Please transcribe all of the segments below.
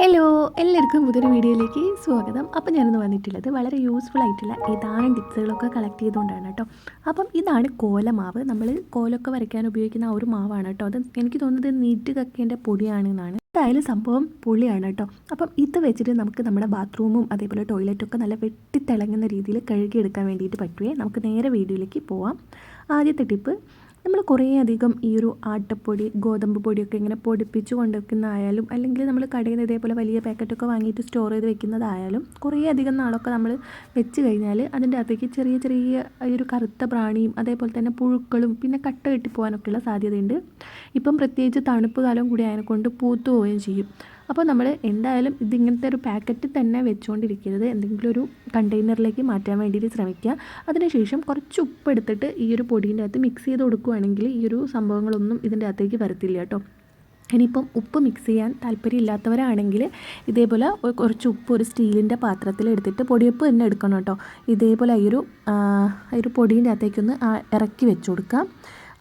Hello എല്ലാവർക്കും പുതിയൊരു വീഡിയോയിലേക്ക് സ്വാഗതം. അപ്പം ഞാനിന്ന് വന്നിട്ടുള്ളത് വളരെ യൂസ്ഫുൾ ആയിട്ടുള്ള ഏതാനും ടിപ്സുകളൊക്കെ കളക്ട് ചെയ്തുകൊണ്ടാണ് കേട്ടോ. അപ്പം ഇതാണ് കോലമാവ്. നമ്മൾ കോലൊക്കെ വരയ്ക്കാൻ ഉപയോഗിക്കുന്ന ആ ഒരു മാവാണ് കേട്ടോ. അത് എനിക്ക് തോന്നുന്നത് നീറ്റ് കക്കേന്റെ പൊടിയാണെന്നാണ്. എന്തായാലും സംഭവം പൊളിയാണ് കേട്ടോ. അപ്പം ഇത് വെച്ചിട്ട് നമുക്ക് നമ്മുടെ ബാത്റൂമും അതേപോലെ ടോയ്ലറ്റൊക്കെ നല്ല വെട്ടിത്തിളങ്ങുന്ന രീതിയിൽ കഴുകിയെടുക്കാൻ വേണ്ടിയിട്ട് പറ്റുമേ നമുക്ക് നേരെ വീഡിയോയിലേക്ക് പോവാം. ആദ്യത്തെ ടിപ്പ് നമ്മൾ കുറേ അധികം ഈ ഒരു ആട്ടപ്പൊടി ഗോതമ്പ് പൊടിയൊക്കെ ഇങ്ങനെ പൊടിപ്പിച്ച് കൊണ്ടുവയ്ക്കുന്നതായാലും അല്ലെങ്കിൽ നമ്മൾ കടയിൽ നിന്ന് ഇതേപോലെ വലിയ പാക്കറ്റൊക്കെ വാങ്ങിയിട്ട് സ്റ്റോർ ചെയ്ത് വെക്കുന്നതായാലും കുറേ അധികം നാളൊക്കെ നമ്മൾ വെച്ച് കഴിഞ്ഞാൽ അതിന്റെ അകത്തേക്ക് ചെറിയ ചെറിയ ഈ ഒരു കറുത്ത പ്രാണിയും അതേപോലെ തന്നെ പുഴുക്കളും പിന്നെ കട്ട കെട്ടിപ്പോകാനൊക്കെയുള്ള സാധ്യതയുണ്ട്. ഇപ്പം പ്രത്യേകിച്ച് തണുപ്പ് കാലം കൂടി അതിനെക്കൊണ്ട് പൂത്തു പോവുകയും ചെയ്യും. അപ്പോൾ നമ്മൾ എന്തായാലും ഇതിങ്ങനത്തെ ഒരു പാക്കറ്റ് തന്നെ വെച്ചുകൊണ്ടിരിക്കരുത് എന്തെങ്കിലും ഒരു കണ്ടെയ്നറിലേക്ക് മാറ്റാൻ വേണ്ടിയിട്ട് ശ്രമിക്കുക. അതിനുശേഷം കുറച്ച് ഉപ്പ് എടുത്തിട്ട് ഈ ഒരു പൊടീന്റെ അകത്ത് മിക്സ് ചെയ്ത് കൊടുക്കുകയാണെങ്കിൽ ഈ ഒരു സംഭവങ്ങളൊന്നും ഇതിന്റെ അകത്തേക്ക് വരത്തില്ല കേട്ടോ. ഇനിയിപ്പം ഉപ്പ് മിക്സ് ചെയ്യാൻ താല്പര്യമില്ലാത്തവരാണെങ്കിൽ ഇതേപോലെ കുറച്ച് ഉപ്പ് ഒരു സ്റ്റീലിന്റെ പാത്രത്തിൽ എടുത്തിട്ട് പൊടിയപ്പ് തന്നെ എടുക്കണം കേട്ടോ. ഇതേപോലെ ഈ ഒരു ഈ ഒരു പൊടീന്റെ അകത്തേക്കൊന്ന് ഇറക്കി വെച്ച് കൊടുക്കാം.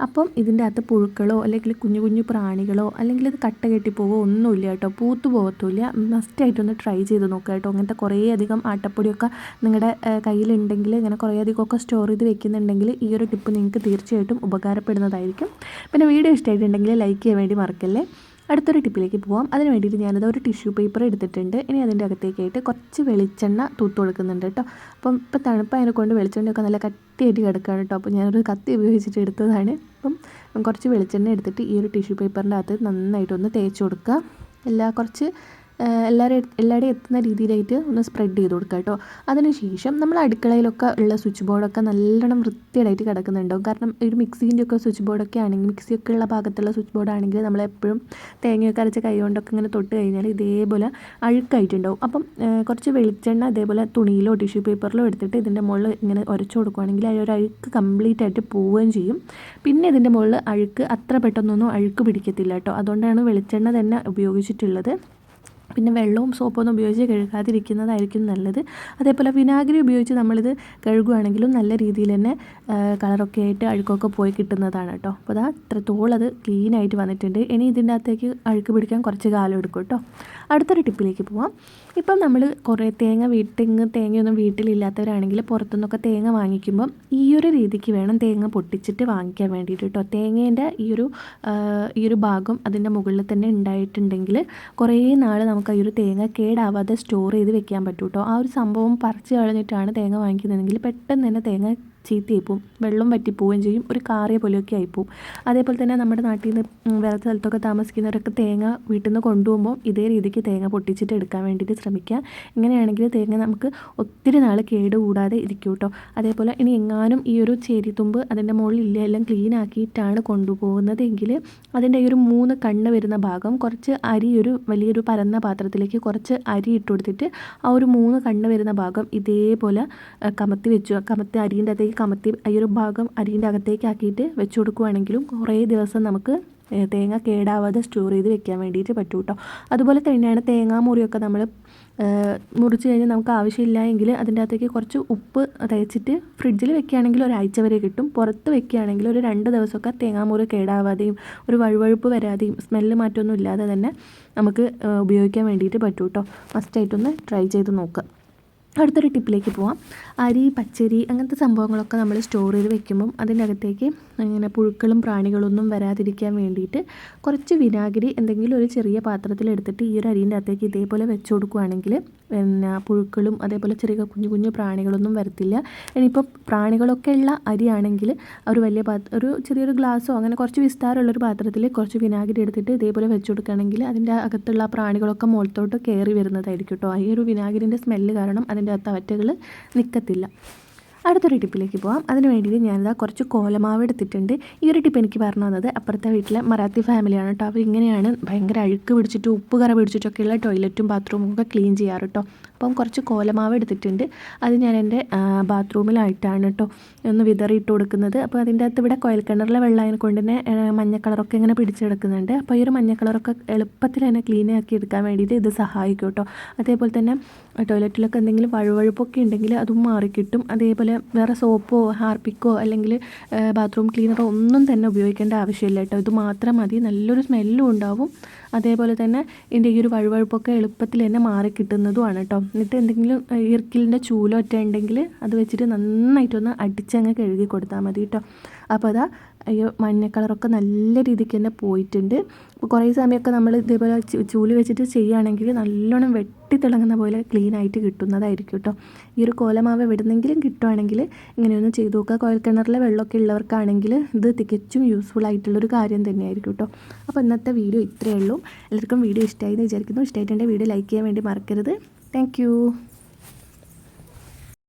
അപ്പം ഇതിന്റെ അകത്ത് പുഴുക്കളോ അല്ലെങ്കിൽ കുഞ്ഞു കുഞ്ഞു പ്രാണികളോ അല്ലെങ്കിൽ ഇത് കട്ട കെട്ടിപ്പോവോ ഒന്നുമില്ല കേട്ടോ. പൂത്തു പോകത്തുമില്ല മസ്റ്റായിട്ടൊന്ന് ട്രൈ ചെയ്ത് നോക്കുക കേട്ടോ. അങ്ങനത്തെ കുറേ അധികം ആട്ടപ്പൊടിയൊക്കെ നിങ്ങളുടെ കയ്യിലുണ്ടെങ്കിൽ ഇങ്ങനെ കുറേ അധികമൊക്കെ സ്റ്റോർ ചെയ്ത് വെക്കുന്നുണ്ടെങ്കിൽ ഈ ഒരു ടിപ്പ് നിങ്ങൾക്ക് തീർച്ചയായിട്ടും ഉപകാരപ്പെടുന്നതായിരിക്കും. പിന്നെ വീഡിയോ ഇഷ്ടമായിട്ടുണ്ടെങ്കിൽ ലൈക്ക് ചെയ്യാൻ വേണ്ടി മറക്കല്ലേ? അടുത്തൊരു ടിപ്പിലേക്ക് പോവാം. അതിന് വേണ്ടിയിട്ട് ഞാനത് ഒരു ടിഷ്യൂ പേപ്പർ എടുത്തിട്ടുണ്ട്. ഇനി അതിന്റെ അകത്തേക്കായിട്ട് കുറച്ച് വെളിച്ചെണ്ണ തൂത്ത് കൊടുക്കുന്നുണ്ട് കേട്ടോ. അപ്പം ഇപ്പം തണുപ്പായതിനെ കൊണ്ട് വെളിച്ചെണ്ണയൊക്കെ നല്ല കട്ടിയായിട്ട് കിടക്കുകയാണ് കേട്ടോ. അപ്പോൾ ഞാനൊരു കത്തി ഉപയോഗിച്ചിട്ട് എടുത്തതാണ്. അപ്പം കുറച്ച് വെളിച്ചെണ്ണ എടുത്തിട്ട് ഈ ഒരു ടിഷ്യൂ പേപ്പറിന്റെ അകത്ത് നന്നായിട്ടൊന്ന് തേച്ച് കൊടുക്കുക. എല്ലാ കുറച്ച് എല്ലാവരും എല്ലാവരുടെയും എത്തുന്ന രീതിയിലായിട്ട് ഒന്ന് സ്പ്രെഡ് ചെയ്ത് കൊടുക്കുക കേട്ടോ. അതിനുശേഷം നമ്മൾ അടുക്കളയിലൊക്കെ ഉള്ള സ്വിച്ച് ബോർഡൊക്കെ നല്ലോണം വൃത്തിയായിട്ട് കിടക്കുന്നുണ്ടാവും. കാരണം ഒരു മിക്സീന്റെ ഒക്കെ സ്വിച്ച് ബോർഡൊക്കെ ആണെങ്കിൽ മിക്സിയൊക്കെ ഉള്ള ഭാഗത്തുള്ള സ്വിച്ച് ബോർഡ് ആണെങ്കിൽ നമ്മളെപ്പോഴും തേങ്ങയൊക്കെ അരച്ച കൈ കൊണ്ടൊക്കെ ഇങ്ങനെ തൊട്ട് കഴിഞ്ഞാൽ ഇതേപോലെ അഴുക്കായിട്ടുണ്ടാവും. അപ്പം കുറച്ച് വെളിച്ചെണ്ണ അതേപോലെ തുണിയിലോ ടിഷ്യൂ പേപ്പറിലോ എടുത്തിട്ട് ഇതിന്റെ മുകളിൽ ഇങ്ങനെ ഉരച്ചു കൊടുക്കുകയാണെങ്കിൽ ഒരു അഴുക്ക് കംപ്ലീറ്റ് ആയിട്ട് പോവുകയും ചെയ്യും. പിന്നെ ഇതിന്റെ മുകളിൽ അഴുക്ക് അത്ര പെട്ടെന്നൊന്നും അഴുക്ക് പിടിക്കത്തില്ല കേട്ടോ. അതുകൊണ്ടാണ് വെളിച്ചെണ്ണ തന്നെ ഉപയോഗിച്ചിട്ടുള്ളത്. പിന്നെ വെള്ളവും സോപ്പൊന്നും ഉപയോഗിച്ച് കഴുകാതിരിക്കുന്നതായിരിക്കും നല്ലത്. അതേപോലെ വിനാഗിരി ഉപയോഗിച്ച് നമ്മളിത് കഴുകുകയാണെങ്കിലും നല്ല രീതിയിൽ തന്നെ കളറൊക്കെ ആയിട്ട് അഴുക്കൊക്കെ പോയി കിട്ടുന്നതാണ് കേട്ടോ. അപ്പോൾ അതാ ഇത്രത്തോളം അത് ക്ലീൻ ആയിട്ട് വന്നിട്ടുണ്ട്. ഇനി ഇതിന്റെ അകത്തേക്ക് അഴുക്ക് പിടിക്കാൻ കുറച്ച് കാലം എടുക്കും കേട്ടോ. അടുത്തൊരു ടിപ്പിലേക്ക് പോവാം. ഇപ്പം നമ്മൾ കുറേ തേങ്ങ വീട്ടിങ്ങ് തേങ്ങയൊന്നും വീട്ടിലില്ലാത്തവരാണെങ്കിൽ പുറത്തുനിന്നൊക്കെ തേങ്ങ വാങ്ങിക്കുമ്പം ഈ ഒരു രീതിക്ക് വേണം തേങ്ങ പൊട്ടിച്ചിട്ട് വാങ്ങിക്കാൻ വേണ്ടിയിട്ട് കേട്ടോ. തേങ്ങേന്റെ ഈ ഒരു ഈ ഒരു ഭാഗം അതിന്റെ മുകളിൽ തന്നെ ഉണ്ടായിട്ടുണ്ടെങ്കിൽ കുറേ നാൾ നമുക്ക് ഈ ഒരു തേങ്ങ കേടാവാതെ സ്റ്റോർ ചെയ്ത് വെക്കാൻ പറ്റും കേട്ടോ ആ ഒരു സംഭവം പറിച്ച് കളഞ്ഞിട്ടാണ് തേങ്ങ വാങ്ങിക്കുന്നതെങ്കിൽ പെട്ടെന്ന് തന്നെ തേങ്ങ ചീത്തയായി പോവും വെള്ളം വറ്റിപ്പോവുകയും ചെയ്യും. ഒരു കാറിയ പോലെയൊക്കെ ആയിപ്പോവും. അതേപോലെ തന്നെ നമ്മുടെ നാട്ടിൽ നിന്ന് വേറെ സ്ഥലത്തൊക്കെ താമസിക്കുന്നവരൊക്കെ തേങ്ങ വീട്ടിൽ നിന്ന് കൊണ്ടുപോകുമ്പോൾ ഇതേ രീതിക്ക് തേങ്ങ പൊട്ടിച്ചിട്ട് എടുക്കാൻ വേണ്ടിയിട്ട് ശ്രമിക്കുക. ഇങ്ങനെയാണെങ്കിൽ തേങ്ങ നമുക്ക് ഒത്തിരി നാൾ കേടുകൂടാതെ ഇരിക്കും കേട്ടോ. അതേപോലെ ഇനി എങ്ങാനും ഈ ഒരു ചേരിത്തുമ്പ് അതിന്റെ മുകളിൽ ഇല്ല എല്ലാം ക്ലീൻ ആക്കിയിട്ടാണ് കൊണ്ടുപോകുന്നതെങ്കിൽ അതിന്റെ ഈ ഒരു മൂന്ന് കണ്ണ് വരുന്ന ഭാഗം കുറച്ച് അരി ഒരു വലിയൊരു പരന്ന പാത്രത്തിലേക്ക് കുറച്ച് അരി ഇട്ട് കൊടുത്തിട്ട് ആ ഒരു മൂന്ന് കണ്ണ് വരുന്ന ഭാഗം ഇതേപോലെ കമത്തി വെച്ചു. കമത്തി അരിന്റെ അകത്തേക്ക് കമത്തി ഈ ഒരു ഭാഗം അരിന്റെ അകത്തേക്ക് ആക്കിയിട്ട് വെച്ച് കൊടുക്കുകയാണെങ്കിലും കുറേ ദിവസം നമുക്ക് തേങ്ങ കേടാവാതെ സ്റ്റോർ ചെയ്ത് വെക്കാൻ വേണ്ടിയിട്ട് പറ്റും കേട്ടോ അതുപോലെ തന്നെയാണ് തേങ്ങാ മുറിയൊക്കെ നമ്മൾ മുറിച്ച് കഴിഞ്ഞാൽ നമുക്ക് ആവശ്യമില്ല എങ്കിൽ അതിന്റെ അകത്തേക്ക് കുറച്ച് ഉപ്പ് തേച്ചിട്ട് ഫ്രിഡ്ജിൽ വെക്കുകയാണെങ്കിൽ ഒരാഴ്ച വരെ കിട്ടും. പുറത്ത് വെക്കുകയാണെങ്കിൽ ഒരു രണ്ട് ദിവസമൊക്കെ തേങ്ങാമുറി കേടാവാതെയും ഒരു വഴുവഴുപ്പ് വരാതെയും സ്മെല്ല് മാറ്റമൊന്നും ഇല്ലാതെ തന്നെ നമുക്ക് ഉപയോഗിക്കാൻ വേണ്ടിയിട്ട് പറ്റും കേട്ടോ മസ്റ്റായിട്ടൊന്ന് ട്രൈ ചെയ്ത് നോക്കുക അടുത്തൊരു ടിപ്പിലേക്ക് പോവാം. അരി പച്ചരി അങ്ങനത്തെ സംഭവങ്ങളൊക്കെ നമ്മൾ സ്റ്റോർ ചെയ്ത് വെക്കുമ്പം അതിനകത്തേക്ക് ഇങ്ങനെ പുഴുക്കളും പ്രാണികളൊന്നും വരാതിരിക്കാൻ വേണ്ടിയിട്ട് കുറച്ച് വിനാഗിരി എന്തെങ്കിലും ഒരു ചെറിയ പാത്രത്തിൽ എടുത്തിട്ട് ഈ ഒരു അരിന്റെ അകത്തേക്ക് ഇതേപോലെ വെച്ച് കൊടുക്കുകയാണെങ്കിൽ പിന്നെ പുഴുക്കളും അതേപോലെ ചെറിയ കുഞ്ഞു കുഞ്ഞു പ്രാണികളൊന്നും വരത്തില്ല. ഇനിയിപ്പോൾ പ്രാണികളൊക്കെ ഉള്ള അരിയാണെങ്കിൽ ഒരു വലിയ പാത്ര ഒരു ചെറിയൊരു ഗ്ലാസ്സോ അങ്ങനെ കുറച്ച് വിസ്താരമുള്ളൊരു പാത്രത്തിൽ കുറച്ച് വിനാഗിരി എടുത്തിട്ട് ഇതേപോലെ വെച്ച് കൊടുക്കുകയാണെങ്കിൽ അതിന്റെ അകത്തുള്ള പ്രാണികളൊക്കെ മുകളിലോട്ട് കയറി വരുന്നതായിരിക്കും കേട്ടോ. ഈ ഒരു വിനാഗിരിന്റെ സ്മെല്ല് കാരണം അതിന്റെ അകത്ത് അവറ്റകൾ നിൽക്കത്തില്ല. അടുത്തൊരു ടിപ്പിലേക്ക് പോവാം. അതിന് വേണ്ടിയിട്ട് ഞാനിതാ കുറച്ച് കോലമാവ് എടുത്തിട്ടുണ്ട്. ഈ ഒരു ടിപ്പ് എനിക്ക് പറഞ്ഞു തന്നത് അപ്പുറത്തെ വീട്ടിലെ മറാത്തി ഫാമിലിയാണ് കേട്ടോ അവർ ഇങ്ങനെയാണ് ഭയങ്കര അഴുക്ക് പിടിച്ചിട്ട് ഉപ്പ് കറ പിടിച്ചിട്ടൊക്കെയുള്ള ടോയ്ലറ്റും ബാത്റൂമും ഒക്കെ ക്ലീൻ ചെയ്യാറ് കേട്ടോ അപ്പം കുറച്ച് കോലമാവ് എടുത്തിട്ടുണ്ട്. അത് ഞാൻ എന്റെ ബാത്റൂമിലായിട്ടാണ് കേട്ടോ ഒന്ന് വിതറിയിട്ട് കൊടുക്കുന്നത്. അപ്പോൾ അതിന്റെ അകത്ത് ഇവിടെ കുഴൽക്കിണറിലെ വെള്ളം അതിനെ കൊണ്ട് തന്നെ മഞ്ഞ കളറൊക്കെ ഇങ്ങനെ പിടിച്ചെടുക്കുന്നുണ്ട് അപ്പോൾ ഈ ഒരു മഞ്ഞ കളറൊക്കെ എളുപ്പത്തിൽ തന്നെ ക്ലീൻ ആക്കി എടുക്കാൻ വേണ്ടിയിട്ട് ഇത് സഹായിക്കും കേട്ടോ അതേപോലെ തന്നെ ടോയ്ലറ്റിലൊക്കെ എന്തെങ്കിലും വഴുവഴുപ്പൊക്കെ ഉണ്ടെങ്കിൽ അതും മാറിക്കിട്ടും. അതേപോലെ വേറെ സോപ്പോ ഹാർപ്പിക്കോ അല്ലെങ്കിൽ ബാത്റൂം ക്ലീനറോ ഒന്നും തന്നെ ഉപയോഗിക്കേണ്ട ആവശ്യമില്ല കേട്ടോ ഇത് മാത്രം മതി. നല്ലൊരു സ്മെല്ലും ഉണ്ടാവും. അതേപോലെ തന്നെ ഇതിന്റെ ഈ ഒരു വഴുവഴുപ്പൊക്കെ എളുപ്പത്തിൽ തന്നെ മാറി കിട്ടുന്നതുമാണ് കേട്ടോ എന്നിട്ട് എന്തെങ്കിലും ഇർക്കിലിന്റെ ചൂലോ ഒറ്റ ഉണ്ടെങ്കിൽ അത് വെച്ചിട്ട് നന്നായിട്ടൊന്ന് അടിച്ചങ്ങ് കഴുകി കൊടുത്താൽ മതി കേട്ടോ. അപ്പോൾ അതാ ഈ മഞ്ഞ കളറൊക്കെ നല്ല രീതിക്ക് തന്നെ പോയിട്ടുണ്ട്. അപ്പോൾ കുറേ സമയമൊക്കെ നമ്മൾ ഇതേപോലെ ചൂൽ വെച്ചിട്ട് ചെയ്യുകയാണെങ്കിൽ നല്ലോണം വെട്ടിത്തിളങ്ങുന്ന പോലെ ക്ലീൻ ആയിട്ട് കിട്ടുന്നതായിരിക്കും കേട്ടോ. ഈ ഒരു കോലമാവ് എവിടുന്നെങ്കിലും കിട്ടുവാണെങ്കിൽ ഇങ്ങനെയൊന്ന് ചെയ്തു നോക്കുക. കുഴൽക്കിണറിലെ വെള്ളമൊക്കെ ഉള്ളവർക്കാണെങ്കിൽ ഇത് തികച്ചും യൂസ്ഫുൾ ആയിട്ടുള്ളൊരു കാര്യം തന്നെയായിരിക്കും കേട്ടോ. അപ്പോൾ ഇന്നത്തെ വീഡിയോ ഇത്രയേ ഉള്ളൂ. എല്ലാവർക്കും വീഡിയോ ഇഷ്ടമായി എന്ന് വിചാരിക്കുന്നു. ഇഷ്ടമായിട്ടുണ്ടെങ്കിൽ വീഡിയോ ലൈക്ക് ചെയ്യാൻ വേണ്ടി മറക്കരുത്. Thank you.